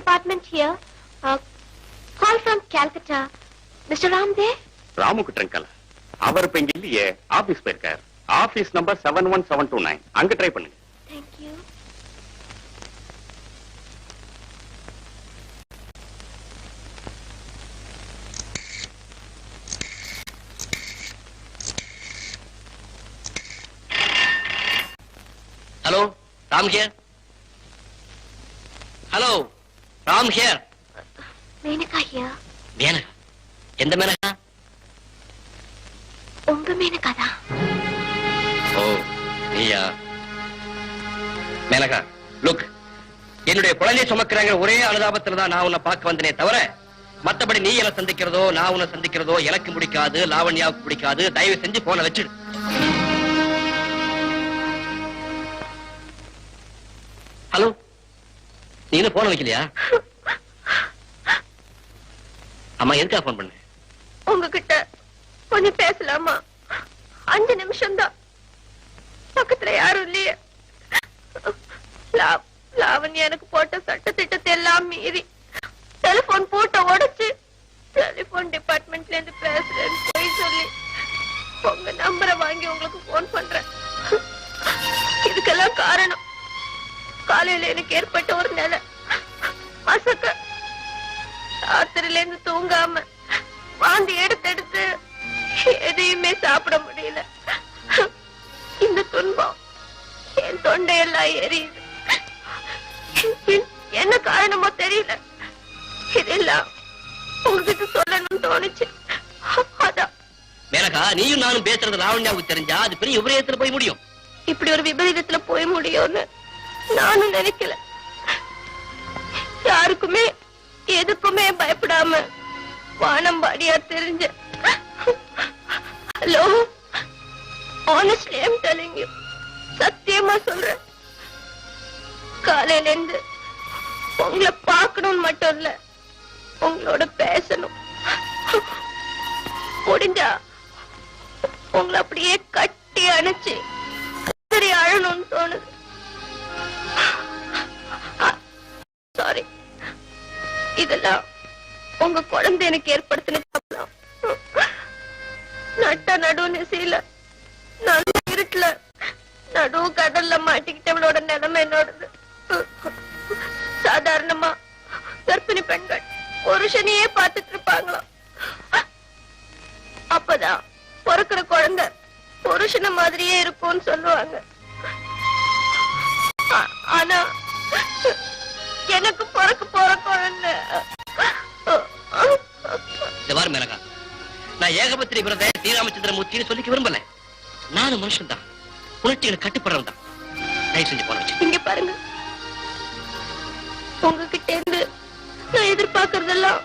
department here. Uh, call from Calcutta. Mr. Ram there? ராமுக்கு ட்ரங்கல அவர் இப்ப இங்க இல்லையே ஆபீஸ் போயிருக்காரு office number seven one seven two nine அங்க try பண்ணுங்க Thank you. Hello Ram here hello Ram here Menaka here. Menaka எந்த மேனகா உங்க மேனகா தான். ஓ நீயா? மேனகா லுக் என்னுடைய குழந்தையை சுமக்கிறாங்க ஒரே அனுதாபத்துல தான் நான் உன்னை பார்க்க வந்தனே தவிர மத்தபடி நீ என்ன சந்திக்கிறதோ நான் உன்னை சந்திக்கிறதோ எனக்கு பிடிக்காது லாவண்யாவுக்கு பிடிக்காது. தயவு செஞ்சு போன வச்சிடு. ஹலோ நீங்க இன்னும் போன வைக்கலையா? அம்மா எதுக்கா போன் பண்ண? உங்ககிட்ட கொஞ்சம் பேசலாமா? அஞ்சு நிமிஷம் தான் பக்கத்துல யாரும் இல்லையே. லா- லாவண்யா எனக்கு போட்ட சட்ட திட்டத்தை எல்லாம் மீறி டெலிபோன் போட்ட உடைச்சு டெலிபோன் டிபார்ட்மெண்ட்ல இருந்து பேசுறேன்னு போய் சொல்லி உங்க நம்பரை வாங்கி உங்களுக்கு போன் பண்றேன். இதுக்கெல்லாம் காரணம். காலையில எனக்கு ஏற்பட்ட ஒரு நிலை. மசக்க ராத்திரில இருந்து தூங்காம வாந்தி எடுத்து எடுத்து எதையுமே சாப்பிட முடியல. இந்த துன்பம் என் தொண்டையெல்லாம் எரியுது. என்ன காரணமோ தெரியல. இதெல்லாம் உங்ககிட்ட சொல்லணும்னு தோணுச்சு. அதான் மேனகா நீயும் நானும் பேசுறது லாவண்யாவுக்கு தெரிஞ்சா அது பெரிய விபரீதத்துல போய் முடியும். இப்படி ஒரு விபரீதத்துல போய் முடியும்னு நானும் நினைக்கல. யாருக்குமே எதுக்குமே பயப்படாம வானம்பாடியா தெரிஞ்ச ஹலோ ஆனஸ்ட்லி ஐம் யூ சத்தியமா சொல்றேன். காலையில இருந்து உங்களை பார்க்கணும்னு மட்டும் இல்ல உங்களோட பேசணும். முடிஞ்சா உங்களை அப்படியே கட்டி அணைச்சு சரி அழணும்னு தோணுது. சாரி இதெல்லாம் உங்க குழந்தை எனக்கு ஏற்படுத்தின நட்ட நடு நிசையில நல்ல இருட்டுல நடு கடல்ல மாட்டிக்கிட்டவளோட நிலைமை என்னோடது? சாதாரணமா கர்ப்பிணி பெண்கள் புருஷனையே பார்த்துட்டு இருப்பாங்களாம் அப்பதான் பொறுக்கிற குழந்தை புருஷன மாதிரியே இருக்கும்னு சொல்லுவாங்க. ஆனா எனக்கு பிறக்க போற குழந்தை மேனகா நான் ஏகபத்திரி பிரத ஸ்ரீராமச்சந்திரமூர்த்தின்னு சொல்லிக்க விரும்பல. நானும் மனுஷன் தான் உணர்ச்சிகளை கட்டுப்படுறவன் தான் தயவு செஞ்சு போன இங்க பாருங்க. உங்ககிட்ட இருந்து நான் எதிர்பார்க்கறதெல்லாம்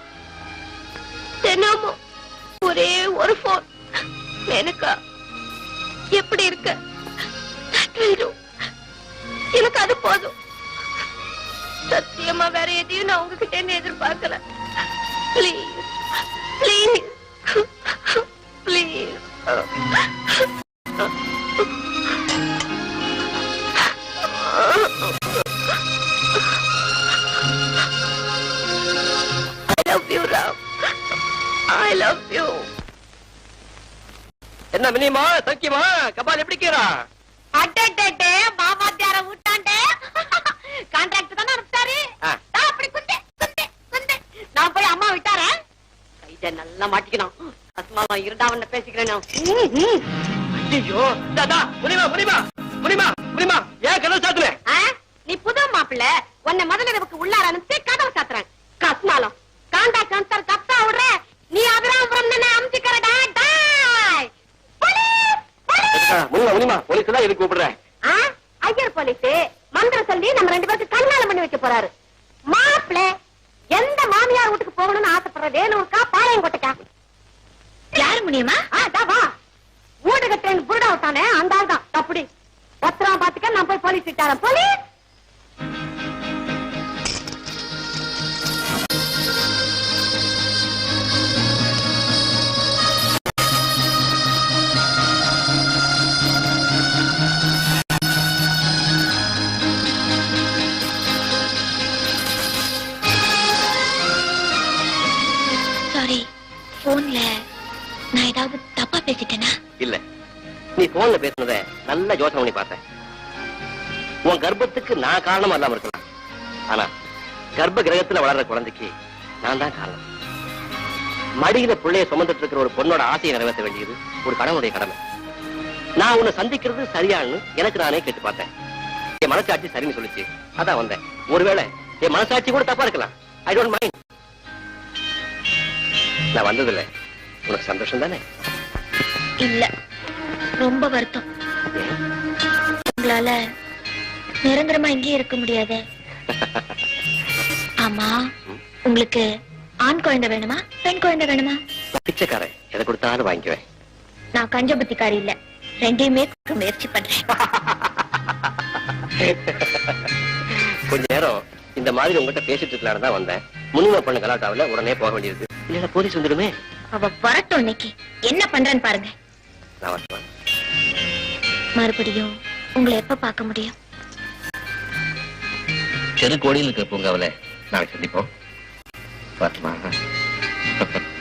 தினமும். ஒரே ஒரு போன் எனக்கா? எப்படி இருக்க. எனக்கு அது போதும். சத்தியமா வேற எதையும் நான் உங்ககிட்ட இருந்து எதிர்பார்க்கல. Please please please. என்ன மினிமா சக்கியமா கபால் எப்படி கீரா அட்டே மாமாத்தியார விட்டாண்டே கான்ட்ராக்ட் தானே அனுப்பிட்டாரு ஆ. நான் அப்படி குத்து குத்து குத்து விட்டாரேன் கைத நல்லா மாட்டிக்கணும். அஸ்மாவா அவன பேசிக்கிறேன். ஐயோ தாதா முனிமா முனிமா முனிமா முனிமா ஏன் கதவு சாத்துன ஆ? நீ புது மாப்பிள்ள உன்னை முதல்ல நமக்கு உள்ளார அனுப்பிச்சு கதவை சாத்துறேன். கஸ்மாலம் கான்ட்ராக்ட் அனுப்பிச்சாரு கப்தா விடுற நீ அபிராமபுரம் தானே அமுச்சிக்கிறடா டாய் முனிமா முனிமா போலீஸ் தான் எதுக்கு கூப்பிடுறேன் ஆ? ஐயர் போலீஸ் மந்திரம் சொல்லி நம்ம ரெண்டு பேருக்கு கல்யாணம் பண்ணி வைக்க போறாரு. மாப்பிள எந்த மாமியார் வீட்டுக்கு போகணும்னு ஆசைப்படுற வேலூருக்கா பாளையங்கோட்டைக்கா யாரு முடியுமா வா. கட்டுறேன் புருடா விட்டானே அந்த ஆள் தான் அப்படி. பத்திரம் பாத்துக்க நான் போய் போலீஸ் விட்டாரன் போலீஸ்! போன்ல நான் ஏதாவது தப்பா பேசிட்டேனா? இல்ல. நீ போன்ல பேசுனத நல்ல யோசனை பண்ணி பார்த்தேன். உன் கர்ப்பத்துக்கு நான் காரணமா இல்லாம இருக்கலாம். ஆனா கர்ப்ப கிரகத்துல வளர்ற குழந்தைக்கு நான் தான் காரணம். மடியில பிள்ளைய சுமந்துட்டு இருக்கிற ஒரு பொண்ணோட ஆசையை நிறைவேற்ற வேண்டியது ஒரு கடவுளுடைய கடமை. நான் உன்னை சந்திக்கிறது சரியான்னு எனக்கு நானே கேட்டு பார்த்தேன். என் மனசாட்சி சரின்னு சொல்லிச்சு. அதான் வந்தேன். ஒருவேளை என் மனசாட்சி கூட தப்பா இருக்கலாம். ஐ டோன்ட் மைண்ட் நான் வந்ததில்ல. உனக்கு சந்தோஷம் தானே? இல்ல. ரொம்ப வருத்தம். உங்களால நிரந்தரமா இங்கேயே இருக்க முடியாது. ஆமா. உங்களுக்கு ஆண் குழந்தை வேணுமா? பெண் குழந்தை வேணுமா? பிச்சைக்காரன். எதை கொடுத்தாலும் வாங்கிக்குவேன். நான் கஞ்ச புத்திக்காரி இல்ல. ரெண்டையுமே கொடுக்க முயற்சி பண்றேன். கொஞ்ச நேரம் இந்த மாதிரி உங்ககிட்ட பேசிட்டு இருக்கலாம்னு தான் வந்தேன். முன்னுமை பண்ண கலாட்டாவில உடனே போக வேண்டியது. இல்ல போலீஸ் வந்துடுமே. அவ வரட்டும் இன்னைக்கு. என்ன பண்றேன்னு பாருங்க. மறுபடியும் உங்களை எப்ப பார்க்க முடியும்? தெருக்கோடியில் இருக்கிற பூங்காவில நாளைக்கு சந்திப்போம். வரட்டுமா?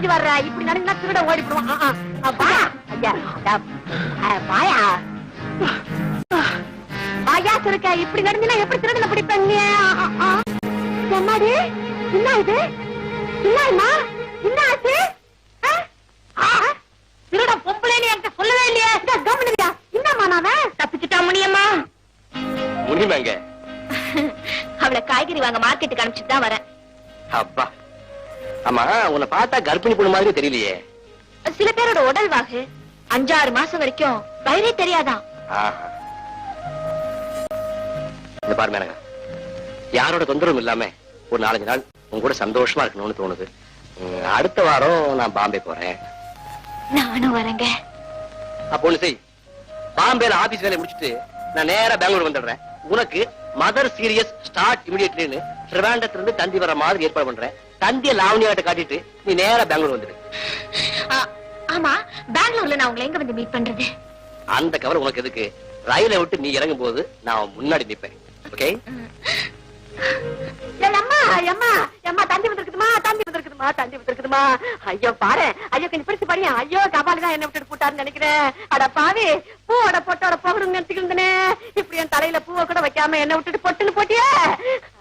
அசைஞ்சு வர்ற. இப்படி நடந்தா திருட ஓடி வாயா. சுருக்க இப்படி நடந்தா எப்படி திருடல என்னடி? என்ன இது? என்னம்மா என்ன ஆச்சு? ஆ? ஆ? திருட பொம்பளைன்னு என்கிட்ட சொல்லவே இல்லையே. கவனியா என்னம்மா நாவன் தப்பிச்சுட்டா முனியம்மா? முனிமேங்க. அவளை காய்கறி வாங்க மார்க்கெட்டுக்கு அனுப்பிச்சுட்டு தான் வரேன். அப்பா. ஆமா உன்னை பார்த்தா கர்ப்பிணி பொண்ணு மாதிரி தெரியலையே. சில பேரோட உடல் வாகு அஞ்சாறு மாசம் வரைக்கும் வயிறே தெரியாதான். இந்த பாரு மேனகா யாரோட தொந்தரவும் இல்லாம ஒரு நாலஞ்சு நாள் உங்க கூட சந்தோஷமா இருக்கணும்னு தோணுது. அடுத்த வாரம் நான் பாம்பே போறேன். நானும் வரேங்க. அப்போ ஒண்ணு செய். பாம்பேல ஆபீஸ் வேலையை முடிச்சிட்டு நான் நேரா பெங்களூர் வந்துடுறேன். உனக்கு மதர் சீரியஸ் ஸ்டார்ட் இமிடியட்லின்னு ட்ரிவாண்டத்துல இருந்து தந்தி வர மாதிரி ஏற்பாடு பண்றேன். தந்திய லாவணியாட்ட காட்டிட்டு நீ நேரா பெங்களூர் வந்துடு ஆமா பெங்களூர்ல நான் உங்களை எங்க வந்து மீட் பண்றது? அந்த கவலை உனக்கு எதுக்கு? ரயிலை விட்டு நீ இறங்கும் போது நான் முன்னாடி நிப்பேன். ஓகே? அம்மா அம்மா அம்மா தந்தி வந்திருக்குதுமா தந்தி வந்திருக்குதுமா தந்தி வந்திருக்குதுமா. ஐயோ பாரு ஐயோ கொஞ்சம் பிடிச்சு பாரியா ஐயோ கபாலி தான் என்ன விட்டுட்டு போட்டாருன்னு நினைக்கிறேன். அட பாவி பூவோட பொட்டோட போகணும்னு நினைச்சுக்கிட்டே இப்படி என் தலையில பூவை கூட வைக்காம என்ன விட்டுட்டு பொட்டுன்னு போட்டியே.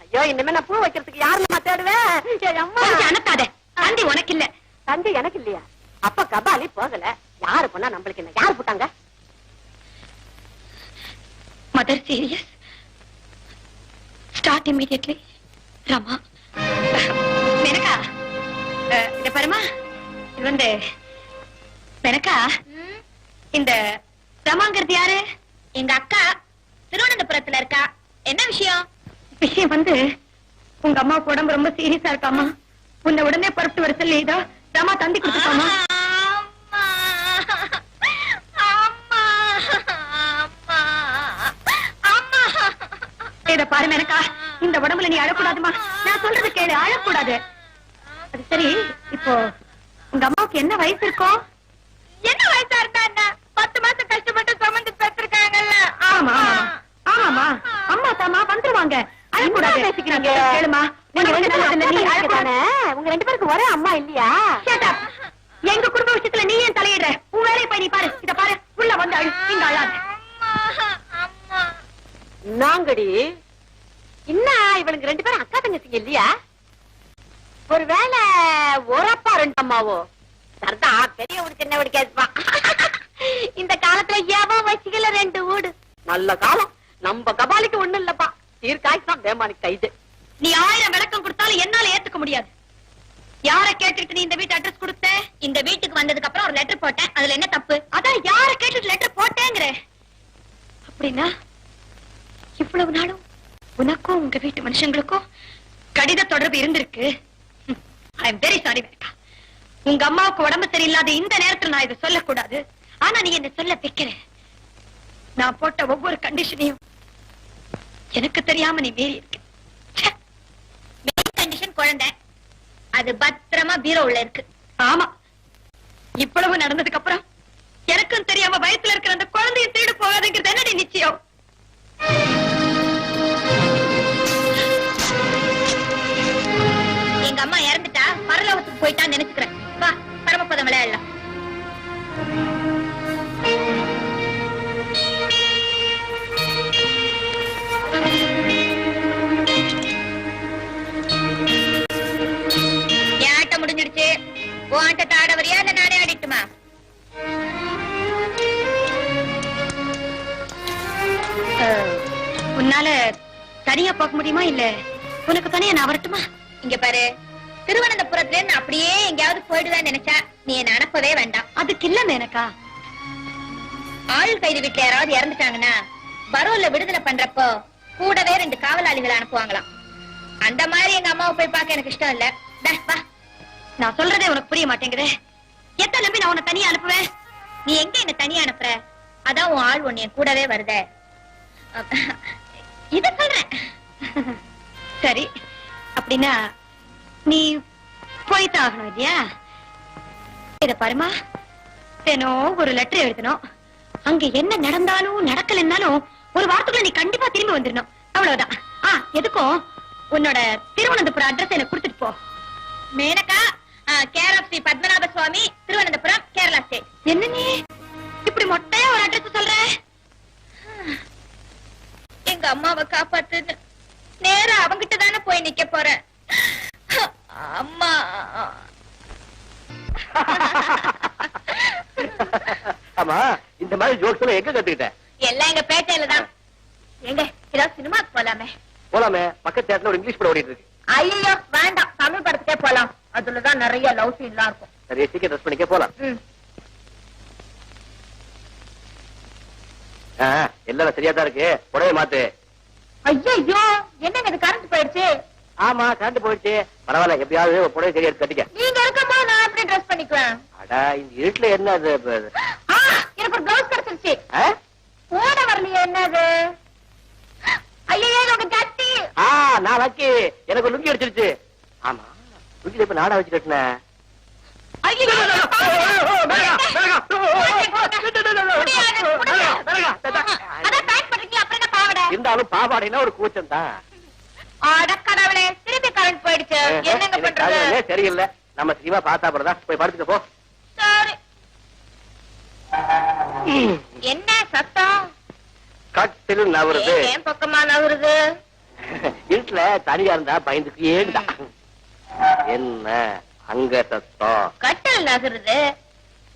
ஐயோ இனிமே நான் பூ வைக்கிறதுக்கு யாருன்னு தேடுவேன் ஏய் அம்மா. அனுப்பாத தந்தி உனக்கு இல்ல தந்தி எனக்கு இல்லையா அப்ப கபாலி போகல. யாரு பண்ணா நம்மளுக்கு என்ன யாரு போட்டாங்க? Mother serious start immediately Rama. Menaka அஹ், இத பாருமா. இது வந்து மெனக்கா இந்த ரமாங்கிறது யாரு? எங்க அக்கா. திருவனந்தபுரத்துல இருக்கா. என்ன விஷயம்? விஷயம் வந்து உங்க அம்மாவுக்கு உடம்பு ரொம்ப சீரியஸா இருக்காமா உன்னை உடனே புறப்பட்டு வர சொல்லி இதோ ரமா தந்தி கொடுத்துருக்காமா இத பாரு மேனக்கா. இந்த உடம்புல நீ அழக்கூடாதுமா நான் சொல்றது கேளு அழக்கூடாது. அது சரி இப்போ உங்க அம்மாவுக்கு என்ன வயசு இருக்கும் என்ன வயசா இருந்தா என்ன பத்து மாசம் கஷ்டப்பட்டு சுமந்து பெற்றிருக்காங்கல்ல ஆமா ஆமாமா அம்மா தாமா வந்துருவாங்க அழக்கூடாது. பேசிக்கிறாங்க. கேளுமா. நீங்க வந்து நல்லது நீ அழக்கூடாது. உங்க ரெண்டு பேருக்கு ஒரே அம்மா இல்லையா? எங்க குடும்ப விஷயத்துல நீ ஏன் தலையிடுற? உன் வேலையை போய் நீ பாரு. இத பாரு. உள்ள வந்து அழு. இங்க அழாது. நாங்கடி என்ன இவளுக்கு ரெண்டு பேரும் அக்கா தங்கச்சிங்க இல்லையா? ஒருவேளை ஒரு அப்பா ரெண்டு அம்மாவோ? சரிதா பெரிய வீடு சின்ன வீடு கேட்பான் இந்த காலத்துல எவன் வச்சுக்கல ரெண்டு வீடு? நல்ல காலம். நம்ம கபாலிக்கு ஒண்ணு இல்லப்பா. சீர்காய்க்கு தான் கைது நீ ஆயிரம் விளக்கம் கொடுத்தாலும் என்னால ஏத்துக்க முடியாது. யார கேட்டுட்டு நீ இந்த வீட்டு அட்ரஸ் கொடுத்த? இந்த வீட்டுக்கு வந்ததுக்கு அப்புறம் ஒரு லெட்டர் போட்டேன். அதுல என்ன தப்பு? அதான் யார கேட்டுட்டு லெட்டர் போட்டேங்கிற. அப்படின்னா இவ்வளவு நாளும் உனக்கும் உங்க வீட்டு மனுஷங்களுக்கும் கடித தொடர்பு இருந்திருக்கு. ஐ எம் வெரி சாரி மேக்கா உங்க அம்மாவுக்கு உடம்பு சரியில்லாத இந்த நேரத்துல நான் இதை சொல்லக்கூடாது. ஆனா நீ என்ன சொல்ல வைக்கிறேன். நான் போட்ட ஒவ்வொரு கண்டிஷனையும் எனக்கு தெரியாம நீ மீறி இருக்க. கண்டிஷன் குழந்தை. அது பத்திரமா பீரோ உள்ள இருக்கு. ஆமா. இவ்வளவு நடந்ததுக்கு அப்புறம் எனக்கும் தெரியாம வயசுல இருக்கிற அந்த குழந்தைய திருடு போகாதுங்கிறது என்னடி நிச்சயம்? எங்க அம்மா இறந்துட்டா பரலோகத்துக்கு போயிட்டான்னு நினைச்சுக்கிறேன். வா பரமபதம் விளையாடலாம். முடியுமா இல்ல? உனக்கு தனியா நான் வரட்டுமா? இங்க பாரு. திருவனந்தபுரத்துல இருந்து அப்படியே எங்கேயாவது போயிடுவேன்னு நினைச்சா நீ என்ன அனுப்பவே வேண்டாம். அதுக்கு இல்ல மேனக்கா ஆள் கைது வீட்டுல யாராவது இறந்துட்டாங்கன்னா பரோல்ல விடுதலை பண்றப்போ கூடவே ரெண்டு காவலாளிகளை அனுப்புவாங்களாம். அந்த மாதிரி எங்க அம்மாவை போய் பார்க்க எனக்கு இஷ்டம் இல்ல. வா. நான் சொல்றதே உனக்கு புரிய மாட்டேங்குது. எத்தனை நம்பி நான் உன்னை தனியா அனுப்புவேன்? நீ எங்க என்ன தனியா அனுப்புற? அதான் உன் ஆள் உன்னை கூடவே வருத. இத சொல்றேன். சரி அப்படின்னா நீ போய்தான் ஆகணும் இல்லையா? இத பாருமா தினம் ஒரு லெட்டர் எழுதணும். அங்க என்ன நடந்தாலும் நடக்கலைன்னாலும் ஒரு வாரத்துக்குள்ள நீ கண்டிப்பா திரும்பி வந்துடணும். அவ்வளவுதான். ஆ எதுக்கும்? உன்னோட திருவனந்தபுரம் அட்ரஸ் எனக்கு கொடுத்துட்டு போ. Menaka care of Shri Padmanabha Swamy Thiruvananthapuram Kerala state. என்ன நீ? இப்படி மொட்டையா ஒரு அட்ரஸ் சொல்ற? எங்க அம்மாவை காப்பாத்துன்னு நேரா அவங்கிட்ட தானே போய் நிக்க போறேன். அம்மா. ஆமா இந்த மாதிரி ஜோக்ஸ் எல்லாம் எங்க கத்துக்கிட்ட? எல்லாம் எங்க பேட்டையில தான். எங்க ஏதாவது சினிமாக்கு போலாமே. போலாமே. பக்கத்து தேட்டர்ல ஒரு இங்கிலீஷ் படம் ஓடிட்டு இருக்கு. ஐயோ வேண்டாம். தமிழ் படத்துக்கே போலாம். அதுலதான் நிறைய லவ் சீன்லாம் இருக்கும். சரி சீக்கிரம் ட்ரெஸ் பண்ணிக்க போலாம். எல்லாம் சரியா தான் இருக்கு. புடவை மாத்து. ஐயையோ என்னங்க இது கரண்ட் போயிடுச்சு? ஆமா கரண்ட் போயிடுச்சு. பரவாயில்ல எப்படியாவது புடவை சரியா எடுத்து கட்டிக்க. நீங்க இருக்கும்போது நான் எப்படி ட்ரெஸ் பண்ணிக்குவேன்? அடா இந்த இருட்டுல என்ன அது? எனக்கு ஒரு பிளவுஸ் கிடைச்சிருச்சு? போட வரலையே என்னது? ஐயோ உங்க கட்டி ஆ நான் லக்கி எனக்கு ஒரு லுங்கி அடிச்சிருச்சு. ஆமா லுங்கில இப்ப நாடா வச்சு கட்டினேன் ஐயோ அதான் பேக் பண்றீங்களா அப்புறம் என்ன பாவடை இருந்தாலும் பாவாடைனா ஒரு கூச்சம் தான் அட கடவுளே திருப்பி கரண்ட் போயிடுச்சு. என்னங்க பண்றது? சரியில்லை. நம்ம சினிமா பார்த்தா தான் போய் படுத்துக்க போ. என்ன சத்தம்? கட்டில் நவருது என் பக்கமா நகருது இருட்டுல தனியா இருந்தா பயந்துக்கு ஏண்டா என்ன அங்க சத்தம்? கட்டல் நகருது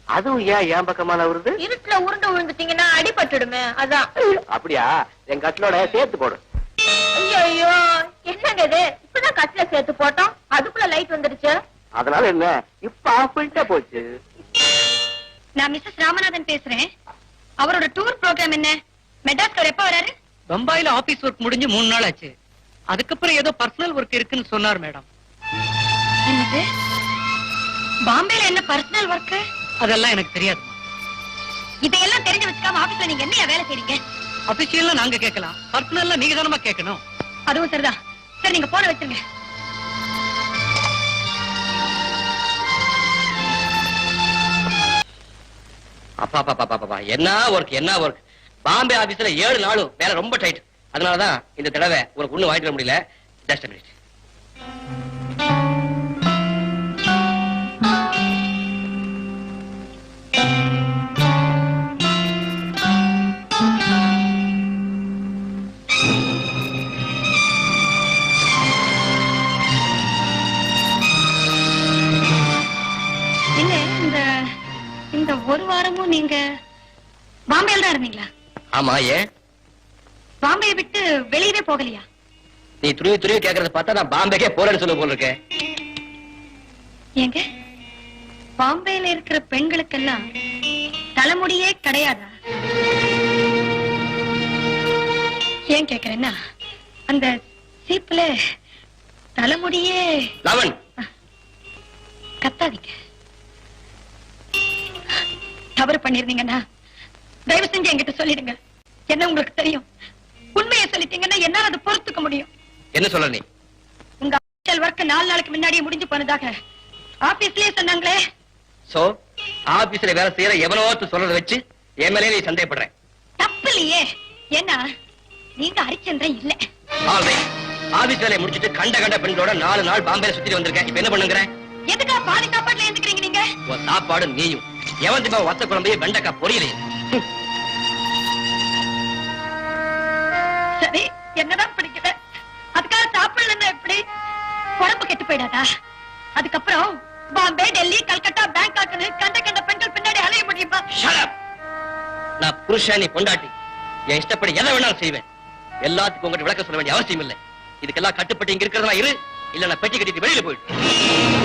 அதுவும் ஏன் என் பக்கமா நவருது இருட்டுல உருண்டு விழுந்துட்டீங்கன்னா அடிபட்டுடுமே அதான். அப்படியா? என் கட்டிலோட சேர்த்து போடு. ஐயோ என்னங்க இது? இப்பதான் கட்டில சேர்த்து போட்டோம். அதுக்குள்ள லைட் வந்துருச்சு. அதனால என்ன? இப்ப ஆஃப் பண்ணிட்டா போச்சு. நான் மிஸ்ஸஸ் ராமநாதன் பேசுறேன். அவரோட டூர் ப்ரோக்ராம் என்ன? மெட்ராஸ்க்கு எப்ப வராரு? பம்பாயில ஆபீஸ் ஒர்க் முடிஞ்சு மூணு நாள் ஆச்சு. அதுக்கப்புறம் ஏதோ பர்சனல் ஒர்க் இருக்குன்னு சொன்னார் மேடம். என்னது? பாம்பேல என்ன பர்சனல் ஒர்க் அதெல்லாம் எனக்கு தெரியாது இதையெல்லாம் தெரிஞ்சு வச்சுக்காம ஆபீஸ்ல நீங்க என்ன வேலை செய்றீங்க? அபிஷியல்ல நாங்க கேட்கலாம். பர்சனல்ல நீங்க தானமா கேட்கணும். அதுவும் சரிதான் சரி நீங்க போன வச்சிருங்க. அப்பா பாப்பா பாப்பா என்ன ஒர்க் என்ன ஒர்க் பாம்பே ஆபீஸ்ல ஏழு நாளும் வேலை ரொம்ப டைட் அதனாலதான் இந்த தடவை உனக்கு ஒண்ணு வாங்கிட்டு வர முடியல. ஜஸ்ட் மினிட் ஒரு வாரமும் நீங்க பாம்பேல தான் இருந்தீங்களா? ஆமா ஏன்? பாம்பேயை விட்டு வெளியவே போகலையா? நீ துருவி துருவி கேக்குறத பார்த்தா நான் பாம்பேக்கே போறேன்னு சொல்ல போல இருக்கேன் ஏங்க பாம்பேல இருக்கிற பெண்களுக்கெல்லாம் தலைமுடியே கிடையாதா? ஏன் கேக்குறேன்னா அந்த சீப்புல தலைமுடியே லவன். கத்தாதீங்க. தவறு பண்ணிருந்தீங்கன்னா தயவு செஞ்சு என்கிட்ட சொல்லிடுங்க. என்ன உங்களுக்கு தெரியும்? உண்மையை சொல்லிட்டீங்கன்னா என்னால அதை பொறுத்துக்க முடியும். என்ன சொல்ற நீ? உங்க ஒர்க் நாலு நாளைக்கு முன்னாடியே முடிஞ்சு போனதாக. ஆபீஸ்லயே சொன்னாங்களே. சோ ஆபீஸ்ல வேலை செய்யற ஒருத்தன் சொல்றத வச்சு என் மேலே நீ சந்தேகப்படுற. தப்பு இல்லையே. ஏன்னா நீங்க ஹரிச்சந்திரன் இல்ல. ஆல்ரைட் ஆபீஸ் வேலையை முடிச்சிட்டு கண்ட கண்ட பெண்களோட நாலு நாள் பாம்பேல சுத்தி வந்திருக்கேன் இப்ப என்ன பண்ணுங்கிற? எதுக்கா பாதி சாப்பாட்டுல எழுந்துக்கிறீங்க நீங்க? உன் சாப்பாடு நீயும். எவன் திப்பா வத்த குழம்பையும் வெண்டைக்காய் பொரியலையும் சரி என்னதான் பிடிக்கல? அதுக்காக சாப்பிடலன்னா எப்படி? உடம்பு கெட்டு போயிடாதா? அதுக்கப்புறம் பாம்பே டெல்லி கல்கத்தா பேங்காக்னு கண்ட கண்ட பெண்கள் பின்னாடி அலைய முடியுமா. நான் புருஷன் பொண்டாட்டி. என் இஷ்டப்படி எதை வேணாலும் செய்வேன். எல்லாத்துக்கும் உங்ககிட்ட விளக்க சொல்ல வேண்டிய அவசியம் இல்லை இதுக்கெல்லாம் கட்டுப்பட்டு இங்க இருக்கிறதா இரு. இல்ல நான் பெட்டி கட்டிட்டு வெளியில போயிட்டு